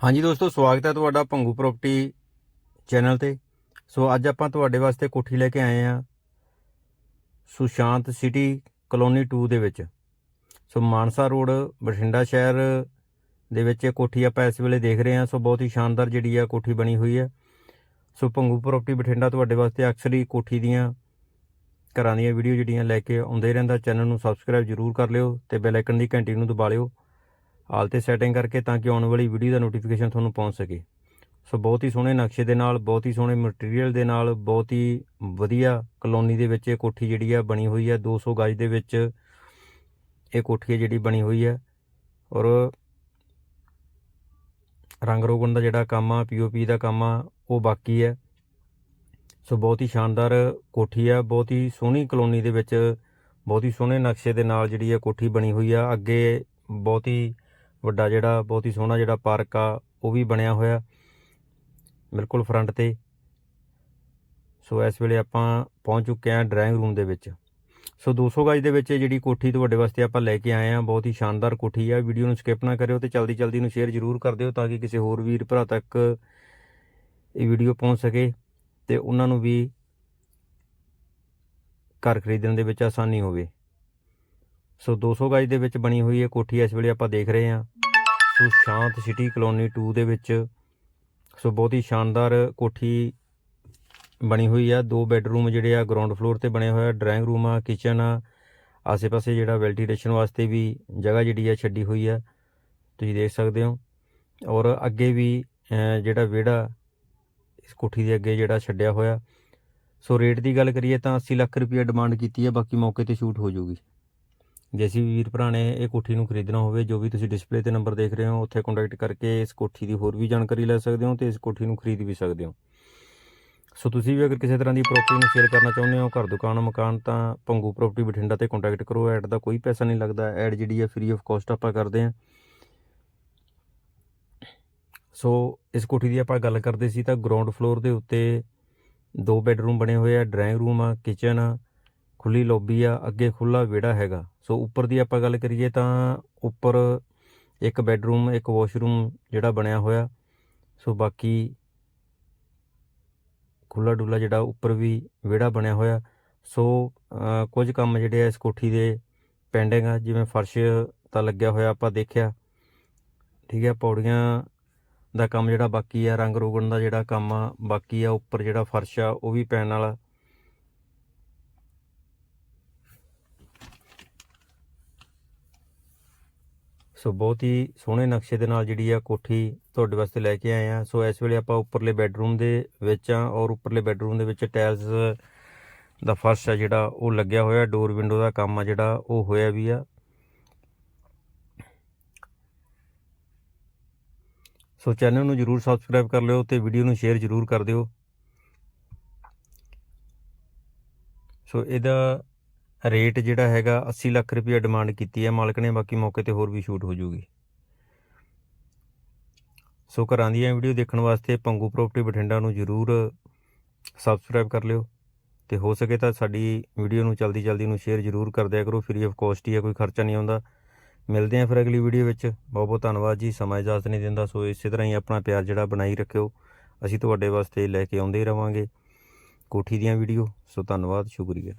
ਹਾਂਜੀ ਦੋਸਤੋ, ਸਵਾਗਤ ਹੈ ਤੁਹਾਡਾ ਭੰਗੂ ਪ੍ਰਾਪਰਟੀ ਚੈਨਲ ਤੇ। ਸੋ ਅੱਜ ਆਪਾਂ ਤੁਹਾਡੇ ਵਾਸਤੇ ਕੋਠੀ ਲੈ ਕੇ ਆਏ ਆ ਸੁਸ਼ਾਂਤ ਸਿਟੀ ਕਲੋਨੀ 2 ਦੇ ਵਿੱਚ। ਸੋ ਮਾਨਸਾ ਰੋਡ, ਬਠਿੰਡਾ ਸ਼ਹਿਰ ਦੇ ਵਿੱਚ ਇਹ ਕੋਠੀ ਆਪਾਂ ਇਸ ਵੇਲੇ ਦੇਖ ਰਹੇ ਹਾਂ। ਸੋ ਬਹੁਤ ਹੀ ਸ਼ਾਨਦਾਰ ਜਿਹੜੀ ਆ ਕੋਠੀ ਬਣੀ ਹੋਈ ਹੈ। ਸੋ ਭੰਗੂ ਪ੍ਰਾਪਰਟੀ ਬਠਿੰਡਾ ਤੁਹਾਡੇ ਵਾਸਤੇ ਅਕਸਰ ਹੀ ਕੋਠੀ ਦੀਆਂ ਘਰਾਂ ਦੀਆਂ ਵੀਡੀਓ ਜਿਹੜੀਆਂ ਲੈ ਕੇ ਆਉਂਦੇ ਰਹਿੰਦਾ। ਚੈਨਲ ਨੂੰ ਸਬਸਕ੍ਰਾਈਬ ਜਰੂਰ ਕਰ ਲਿਓ ਤੇ ਬੈਲ ਆਈਕਨ ਦੀ ਘੰਟੀ ਨੂੰ ਦਬਾ ਲਿਓ। ਆਲ ਤੇ ਸੈਟਿੰਗ ਕਰਕੇ ਤਾਂ ਕਿ ਆਉਣ ਵਾਲੀ ਵੀਡੀਓ ਦਾ ਨੋਟੀਫਿਕੇਸ਼ਨ ਤੁਹਾਨੂੰ ਪਹੁੰਚ ਸਕੇ। ਸੋ ਬਹੁਤ ਹੀ ਸੋਹਣੇ ਨਕਸ਼ੇ ਦੇ ਨਾਲ, ਬਹੁਤ ਹੀ ਸੋਹਣੇ ਮਟੀਰੀਅਲ ਦੇ ਨਾਲ, ਬਹੁਤ ਹੀ ਵਧੀਆ ਕਲੋਨੀ ਦੇ ਵਿੱਚ ਇਹ ਕੋਠੀ ਜਿਹੜੀ ਆ ਬਣੀ ਹੋਈ ਹੈ 200 ਗਜ ਦੇ ਵਿੱਚ ਇਹ ਕੋਠੀ ਹੈ ਜਿਹੜੀ ਬਣੀ ਹੋਈ ਹੈ ਔਰ ਰੰਗ ਰੋਗਨ ਦਾ ਜਿਹੜਾ ਕੰਮ ਆ ਪੀਓਪੀ ਦਾ ਕੰਮ ਆ, ਉਹ ਬਾਕੀ ਹੈ ਸੋ ਬਹੁਤ ਹੀ ਸ਼ਾਨਦਾਰ ਕੋਠੀ ਆ, ਬਹੁਤ ਹੀ ਸੋਹਣੀ ਕਲੋਨੀ ਦੇ ਵਿੱਚ, ਬਹੁਤ ਹੀ ਸੋਹਣੇ ਨਕਸ਼ੇ ਦੇ ਨਾਲ ਜਿਹੜੀ ਇਹ ਕੋਠੀ ਬਣੀ ਹੋਈ ਆ। ਅੱਗੇ ਬਹੁਤ ਹੀ ਵੱਡਾ ਜਿਹੜਾ ਬਹੁਤ ਹੀ ਸੋਹਣਾ ਜਿਹੜਾ ਪਾਰਕ ਆ, ਉਹ ਵੀ ਬਣਿਆ ਹੋਇਆ ਬਿਲਕੁਲ ਫਰੰਟ ਤੇ। ਸੋ ਇਸ ਵੇਲੇ ਆਪਾਂ ਪਹੁੰਚ ਚੁੱਕੇ ਹਾਂ ਡਰਾਇੰਗ ਰੂਮ ਦੇ ਵਿੱਚ। ਸੋ 200 ਗਜ ਦੇ ਵਿੱਚ ਇਹ ਜਿਹੜੀ ਕੋਠੀ ਤੁਹਾਡੇ ਵਾਸਤੇ ਆਪਾਂ ਲੈ ਕੇ ਆਏ ਹਾਂ, ਬਹੁਤ ਹੀ ਸ਼ਾਨਦਾਰ ਕੋਠੀ ਆ। ਵੀਡੀਓ ਨੂੰ ਸਕਿਪ ਨਾ ਕਰਿਓ ਤੇ ਜਲਦੀ ਜਲਦੀ ਨੂੰ ਸ਼ੇਅਰ ਜ਼ਰੂਰ ਕਰ ਦਿਓ ਤਾਂ ਕਿ ਕਿਸੇ ਹੋਰ ਵੀਰ ਭਰਾ ਤੱਕ ਇਹ ਵੀਡੀਓ ਪਹੁੰਚ ਸਕੇ ਤੇ ਉਹਨਾਂ ਨੂੰ ਵੀ ਘਰ ਖਰੀਦਣ ਦੇ ਵਿੱਚ ਆਸਾਨੀ ਹੋਵੇ। ਸੋ 200 ਗਜ ਦੇ ਵਿੱਚ ਬਣੀ ਹੋਈ ਇਹ ਕੋਠੀ ਇਸ ਵੇਲੇ ਆਪਾਂ ਦੇਖ ਰਹੇ ਹਾਂ। ਸੋ ਸ਼ਾਂਤ ਸਿਟੀ ਕਲੋਨੀ 2 ਦੇ ਵਿੱਚ ਸੋ ਬਹੁਤ ਹੀ ਸ਼ਾਨਦਾਰ ਕੋਠੀ ਬਣੀ ਹੋਈ ਆ। ਦੋ ਬੈੱਡਰੂਮ ਜਿਹੜੇ ਆ ਗਰਾਊਂਡ ਫਲੋਰ ਤੇ ਬਣੇ ਹੋਏ ਆ ਡਰਾਇੰਗ ਰੂਮ ਆ ਕਿਚਨ ਆ, ਆਸੇ-ਪਾਸੇ ਜਿਹੜਾ ਵੈਂਟੀਲੇਸ਼ਨ ਵਾਸਤੇ ਵੀ ਜਗ੍ਹਾ ਜਿਹੜੀ ਆ ਛੱਡੀ ਹੋਈ ਆ। ਤੁਸੀਂ ਦੇਖ ਸਕਦੇ ਹੋ। ਔਰ ਅੱਗੇ ਵੀ ਜਿਹੜਾ ਵਿਹੜਾ ਇਸ ਕੋਠੀ ਦੇ ਅੱਗੇ ਜਿਹੜਾ ਛੱਡਿਆ ਹੋਇਆ। ਸੋ ਰੇਟ ਦੀ ਗੱਲ ਕਰੀਏ ਤਾਂ 80 ਲੱਖ ਰੁਪਏ ਡਿਮਾਂਡ ਕੀਤੀ ਹੈ ਬਾਕੀ ਮੌਕੇ ਤੇ ਸ਼ੂਟ ਹੋ ਜਾਊਗੀ। ਜੇ ਸੀ ਵੀਰ ਭਰਾ ਨੇ ਇਹ ਕੋਠੀ ਨੂੰ ਖਰੀਦਣਾ ਹੋਵੇ, ਜੋ ਵੀ ਤੁਸੀਂ ਡਿਸਪਲੇ ਤੇ ਨੰਬਰ ਦੇਖ ਰਹੇ ਹੋ, ਉੱਥੇ ਕੰਟੈਕਟ ਕਰਕੇ ਇਸ ਕੋਠੀ ਦੀ ਹੋਰ ਵੀ ਜਾਣਕਾਰੀ ਲੈ ਸਕਦੇ ਹੋ ਤੇ ਇਸ ਕੋਠੀ ਨੂੰ ਖਰੀਦ ਵੀ ਸਕਦੇ ਹੋ। ਸੋ ਤੁਸੀਂ ਵੀ ਅਗਰ ਕਿਸੇ ਤਰ੍ਹਾਂ ਦੀ ਪ੍ਰੋਪਰਟੀ ਨੂੰ ਸ਼ੇਅਰ ਕਰਨਾ ਚਾਹੁੰਦੇ ਹੋ, ਘਰ, ਦੁਕਾਨ, ਮਕਾਨ, ਤਾਂ ਭੰਗੂ ਪ੍ਰੋਪਰਟੀ ਬਠਿੰਡਾ ਤੇ ਕੰਟੈਕਟ ਕਰੋ। ਐਡ ਦਾ ਕੋਈ ਪੈਸਾ ਨਹੀਂ ਲੱਗਦਾ। ਐਡ ਜਿਹੜੀ ਹੈ ਫ੍ਰੀ ਆਫ ਕਾਸਟ ਆਪਾਂ ਕਰਦੇ ਹਾਂ। ਸੋ ਇਸ ਕੋਠੀ ਦੀ ਆਪਾਂ ਗੱਲ ਕਰਦੇ ਸੀ ਤਾਂ ਗਰਾਊਂਡ ਫਲੋਰ ਦੇ ਉੱਤੇ ਦੋ ਬੈੱਡਰੂਮ ਬਣੇ ਹੋਏ ਆ ਡਰਾਇੰਗ ਰੂਮ ਆ ਕਿਚਨ ਆ ਖੁੱਲੀ ਲੌਬੀ ਆ, ਅੱਗੇ ਖੁੱਲਾ ਵਿਹੜਾ ਹੈਗਾ। ਸੋ ਉੱਪਰ ਦੀ ਆਪਾਂ ਗੱਲ ਕਰੀਏ ਤਾਂ ਉੱਪਰ ਇੱਕ ਬੈੱਡਰੂਮ, ਇੱਕ ਵਾਸ਼ਰੂਮ ਜਿਹੜਾ ਬਣਿਆ ਹੋਇਆ। ਸੋ ਬਾਕੀ ਖੁੱਲਾ ਡੁੱਲਾ ਜਿਹੜਾ ਉੱਪਰ ਵੀ ਵਿਹੜਾ ਬਣਿਆ ਹੋਇਆ। ਸੋ ਕੁਝ ਕੰਮ ਜਿਹੜੇ ਆ ਇਸ ਕੋਠੀ ਦੇ ਪੈਂਡਿੰਗ ਆ, ਜਿਵੇਂ ਫਰਸ਼ ਤਾਂ ਲੱਗਿਆ ਹੋਇਆ ਆਪਾਂ ਦੇਖਿਆ। ਠੀਕ ਹੈ ਪੌੜੀਆਂ ਦਾ ਕੰਮ ਜਿਹੜਾ ਬਾਕੀ ਆ, ਰੰਗ ਰੋਗਣ ਦਾ ਜਿਹੜਾ ਕੰਮ ਆ, ਬਾਕੀ ਆ ਉੱਪਰ ਜਿਹੜਾ ਫਰਸ਼ ਆ, ਉਹ ਵੀ ਪੈਣ ਵਾਲਾ। ਸੋ ਬਹੁਤ ਹੀ ਸੋਹਣੇ ਨਕਸ਼ੇ ਦੇ ਨਾਲ ਜਿਹੜੀ ਆ ਕੋਠੀ ਤੁਹਾਡੇ ਵਾਸਤੇ ਲੈ ਕੇ ਆਏ ਆ। ਸੋ ਇਸ ਵੇਲੇ ਆਪਾਂ ਉੱਪਰਲੇ ਬੈੱਡਰੂਮ ਦੇ ਵਿੱਚ ਆ ਔਰ ਉੱਪਰਲੇ ਬੈੱਡਰੂਮ ਦੇ ਵਿੱਚ ਟਾਇਲਸ ਦਾ ਫਰਸ਼ ਆ ਜਿਹੜਾ ਉਹ ਲੱਗਿਆ ਹੋਇਆ, ਡੋਰ ਵਿੰਡੋ ਦਾ ਕੰਮ ਆ ਜਿਹੜਾ ਉਹ ਹੋਇਆ ਵੀ ਆ। ਸੋ ਚੈਨਲ ਨੂੰ ਜਰੂਰ ਸਬਸਕ੍ਰਾਈਬ ਕਰ ਲਿਓ ਤੇ ਵੀਡੀਓ ਨੂੰ ਸ਼ੇਅਰ ਜਰੂਰ ਕਰ ਦਿਓ। ਸੋ ਇਹਦਾ ਰੇਟ ਜਿਹੜਾ ਹੈਗਾ 80 ਲੱਖ ਰੁਪਏ ਡਿਮਾਂਡ ਕੀਤੀ ਹੈ, ਮਾਲਕ ਨੇ, ਬਾਕੀ ਮੌਕੇ ਤੇ ਹੋਰ ਵੀ ਸ਼ੂਟ ਹੋ ਜੂਗੀ ਸੋ ਘਰਾਂ ਦੀਆਂ ਵੀਡੀਓ ਦੇਖਣ ਵਾਸਤੇ ਪੰਗੂ ਪ੍ਰਾਪਰਟੀ ਬਠਿੰਡਾ ਨੂੰ ਜਰੂਰ ਸਬਸਕ੍ਰਾਈਬ ਕਰ ਲਿਓ ਤੇ ਹੋ ਸਕੇ ਤਾਂ ਸਾਡੀ ਵੀਡੀਓ ਨੂੰ ਜਲਦੀ ਜਲਦੀ ਨੂੰ ਸ਼ੇਅਰ ਜਰੂਰ ਕਰ ਦਿਆ ਕਰੋ ਫ੍ਰੀ ਆਫ ਕਾਸਟ ਹੀ ਹੈ, ਕੋਈ ਖਰਚਾ ਨਹੀਂ ਆਉਂਦਾ। ਮਿਲਦੇ ਆਂ ਫਿਰ ਅਗਲੀ ਵੀਡੀਓ ਵਿੱਚ। ਬਹੁਤ ਬਹੁਤ ਧੰਨਵਾਦ ਜੀ, ਸਮਾਂ ਇਜਾਜ਼ਤ ਨਹੀਂ ਦਿੰਦਾ। ਸੋ ਇਸੇ ਤਰ੍ਹਾਂ ਹੀ ਆਪਣਾ ਪਿਆਰ ਜਿਹੜਾ ਬਣਾਈ ਰੱਖਿਓ। ਅਸੀਂ ਤੁਹਾਡੇ ਵਾਸਤੇ ਲੈ ਕੇ ਆਉਂਦੇ ਹੀ ਰਵਾਂਗੇ ਕੋਠੀ ਦੀਆਂ ਵੀਡੀਓ। ਸੋ ਧੰਨਵਾਦ, ਸ਼ੁਕਰੀਆ।